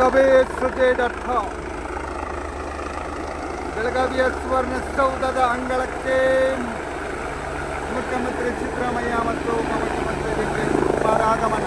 ಬೆಳಗಾವಿ ಸುದ್ದಿ dot com ಬೆಳಗಾವಿಯ ಸುವರ್ಣಸೌಧದ ಅಂಗಳಕ್ಕೆ ಮುಖ್ಯಮಂತ್ರಿ ಸಿದ್ದರಾಮಯ್ಯ ಮತ್ತು ಉಪಮುಖ್ಯಮಂತ್ರಿ ಡಿ ಕೆ ಶಿವಕುಮಾರ್ ಆಗಮನ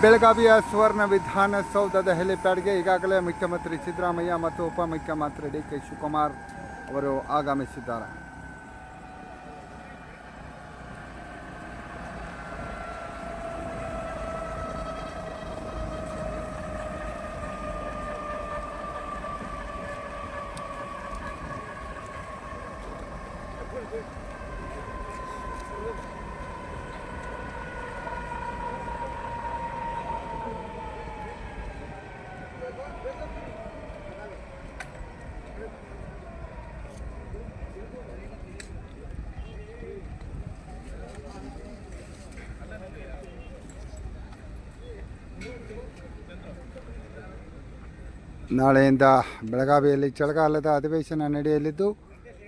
ಬೆಳಗಾವಿಯ ಸುವರ್ಣ ವಿಧಾನಸೌಧದ ಹೆಲಿಪ್ಯಾಡ್ಗೆ ಈಗಾಗಲೇ ಮುಖ್ಯಮಂತ್ರಿ ಸಿದ್ದರಾಮಯ್ಯ ಮತ್ತು ಉಪಮುಖ್ಯಮಂತ್ರಿ ಡಿ ಕೆ ಶಿವಕುಮಾರ್ ಅವರು ಆಗಮಿಸಿದ್ದಾರೆ. ನಾಳೆಯಿಂದ ಬೆಳಗಾವಿಯಲ್ಲಿ ಚಳಿಗಾಲದ ಅಧಿವೇಶನ ನಡೆಯಲಿದ್ದು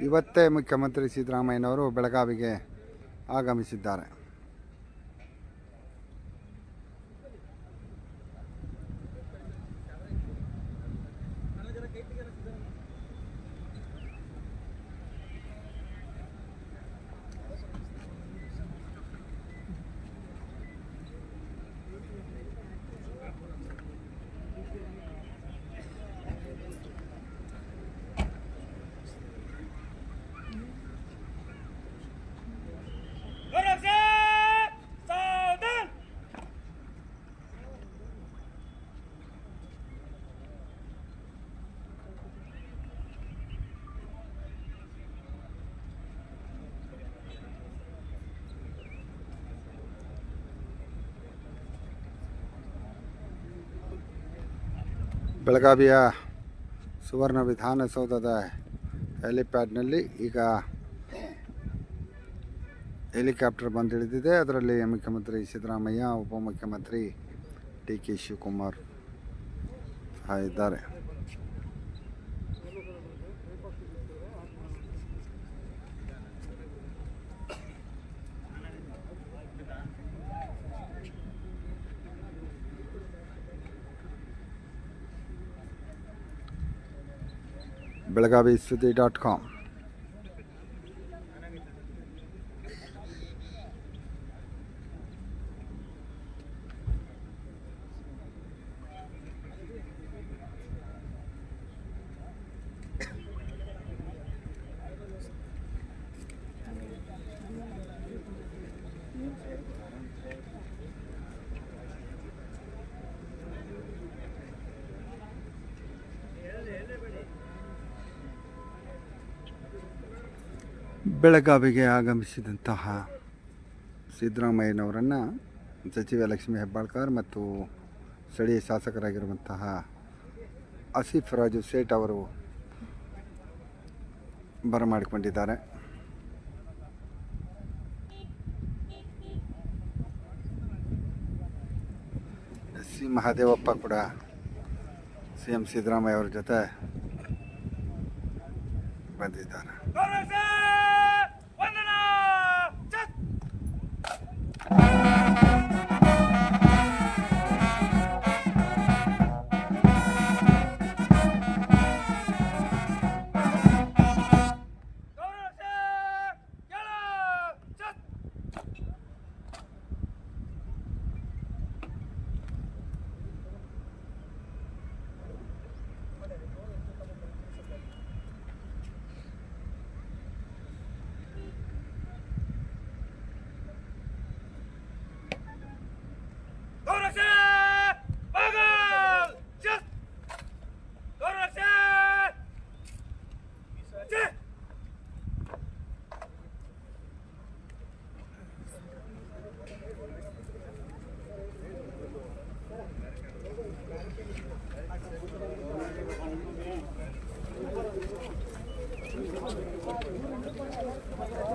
ಇವತ್ತೇ ಮುಖ್ಯಮಂತ್ರಿ ಸಿದ್ದರಾಮಯ್ಯನವರು ಬೆಳಗಾವಿಗೆ ಆಗಮಿಸಿದ್ದಾರೆ. ಬೆಳಗಾವಿಯ ಸುವರ್ಣ ವಿಧಾನಸೌಧದ ಹೆಲಿಪ್ಯಾಡ್ನಲ್ಲಿ ಈಗ ಹೆಲಿಕಾಪ್ಟರ್ ಬಂದಿಳಿದಿದೆ. ಅದರಲ್ಲಿ ಮುಖ್ಯಮಂತ್ರಿ ಸಿದ್ದರಾಮಯ್ಯ, ಉಪಮುಖ್ಯಮಂತ್ರಿ ಡಿ ಕೆ ಶಿವಕುಮಾರ್ ಸಹ ಇದ್ದಾರೆ. ಬೆಳಗಾವಿ ಸುದ್ದಿ ಡಾಟ್ ಕಾಮ್ ಬೆಳಗಾವಿಗೆ ಆಗಮಿಸಿದಂತಹ ಸಿದ್ದರಾಮಯ್ಯನವರನ್ನು ಸಚಿವ ಲಕ್ಷ್ಮೀ ಹೆಬ್ಬಾಳ್ಕರ್ ಮತ್ತು ಸ್ಥಳೀಯ ಶಾಸಕರಾಗಿರುವಂತಹ ಆಸಿಫ್ ರಾಜು ಸೇಠ್ ಅವರು ಬರಮಾಡಿಕೊಂಡಿದ್ದಾರೆ. ಎಸ್ ಸಿ ಮಹಾದೇವಪ್ಪ ಕೂಡ ಸಿ ಎಂ ಸಿದ್ದರಾಮಯ್ಯ ಅವರ ಜೊತೆ ಬಂದಿದ್ದಾರೆ.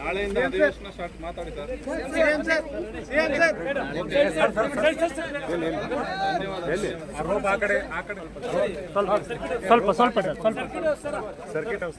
ನಾಳೆಯಿಂದ ಅಧಿವೇಶನ ಸ್ಟಾರ್ಟ್ ಮಾತಾಡಿ ಸರ್ ಧನ್ಯವಾದ ಆ ಕಡೆ ಆ ಕಡೆ ಸ್ವಲ್ಪ ಸ್ವಲ್ಪ ಸ್ವಲ್ಪ ಸರ್ಕಿಟ್ ಹೌಸ್